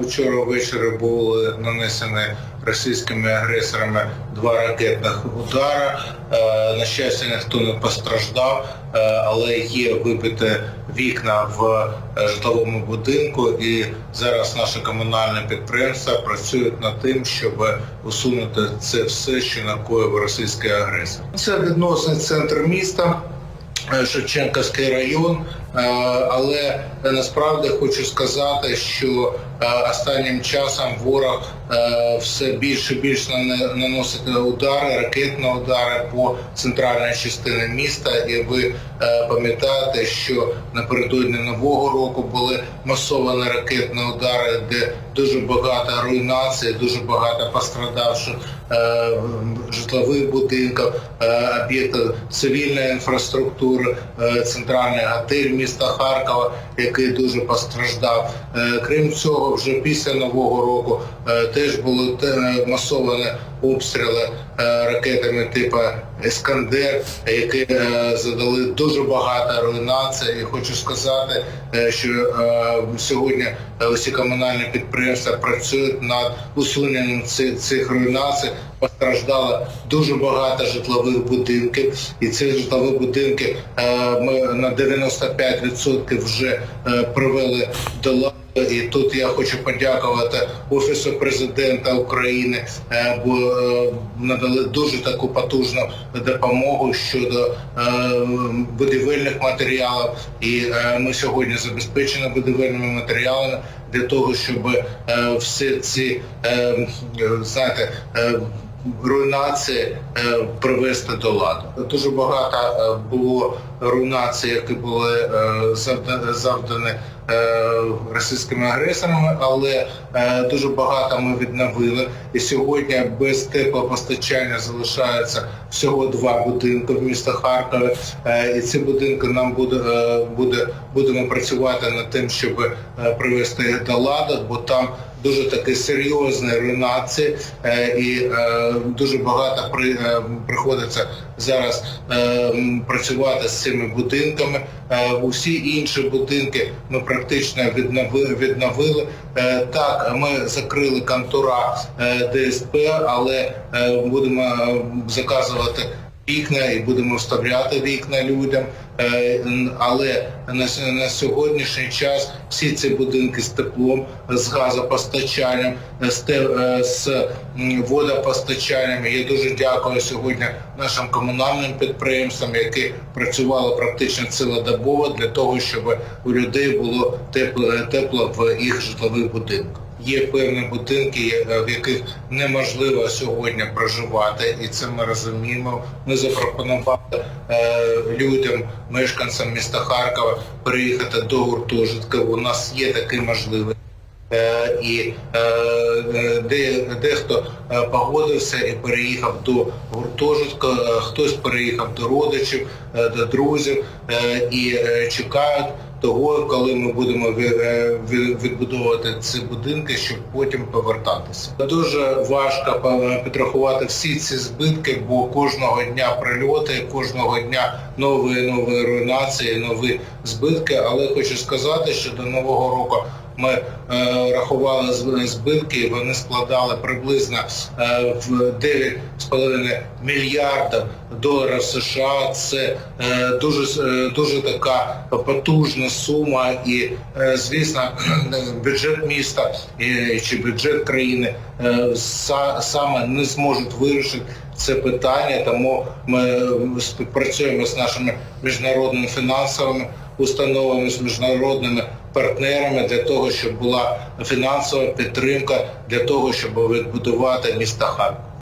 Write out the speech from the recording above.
Вчора ввечері були нанесені російськими агресорами два ракетних удара. Е, На щастя, ніхто не постраждав, е, але є вибите вікна в е, житловому будинку, і зараз наші комунальні підприємства працюють над тим, щоб усунути це все, що накоїв російський агресор. Це відносний центр міста. Шевченківський район, але насправді хочу сказати, що е, останнім часом ворог е, все більше і більше наносить удари, ракетні удари по центральній частині міста. І ви е, пам'ятаєте, що напередодні нового року були масовані ракетні удари, де дуже багато руйнацій, дуже багато пострадавших е, житлових будинків, е, об'єктів цивільної інфраструктури, е, центральний готель міста Харкова, який дуже постраждав. Е, Крім цього, вже після нового року е, теж було е, масовані обстріли е, ракетами типу Ескандер, які е, задали дуже багато руйнацій. І хочу сказати, е, що сьогодні усі комунальні підприємства працюють над усуненням цих руйнацій. Постраждало дуже багато житлових будинків, і ці житлові будинки ми на 95% вже привели до ладу. І тут я хочу подякувати офісу президента України, е, бо е, надали дуже таку потужну допомогу щодо е, будівельних матеріалів. І ми сьогодні забезпечені будівельними матеріалами для того, щоб всі ці знаєте. Руйнації е, привести до ладу. Дуже багато е, було руйнацій, які були е, завдані російськими агресорами, але дуже багато ми відновили. І сьогодні без теплопостачання залишається всього два будинки в місті Харкові. І ці будинки нам буде, буде будемо працювати над тим, щоб привести їх до ладу, бо там дуже такі серйозні руйнації, е, і е, дуже багато при, е, приходиться зараз працювати з цими будинками. Усі інші будинки ми практично відновили. Так, ми закрили контура ДСП, але будемо заказувати вікна і будемо вставляти вікна людям. Е, Але на, сьогоднішній час всі ці будинки з теплом, з газопостачанням, е, з, е, водопостачанням. Я дуже дякую сьогодні нашим комунальним підприємствам, які працювали практично цілодобово для того, щоб у людей було тепло, тепло в їх житлових будинках. Є певні будинки, в яких неможливо сьогодні проживати, і це ми розуміємо. Ми запропонували е, людям, мешканцям міста Харкова, приїхати до гуртожитка. У нас є такі можливості. Е, І е, де, дехто погодився і переїхав до гуртожитка, хтось переїхав до родичів, до друзів і чекають того, коли ми будемо е, відбудовувати ці будинки, щоб потім повертатися. Дуже важко е, підрахувати всі ці збитки, бо кожного дня прильоти, кожного дня нові нові руйнації, нові збитки. Але хочу сказати, що до нового року ми е, рахували збитки, вони складали приблизно е, в 9,5 мільярдів доларів США. Це е, дуже е, дуже така потужна сума, і звісно, бюджет міста чи бюджет країни саме не зможуть вирішити це питання, тому ми співпрацюємо з нашими міжнародними фінансовими установами, з міжнародними партнерами для того, щоб була фінансова підтримка для того, щоб відбудувати місто Харків.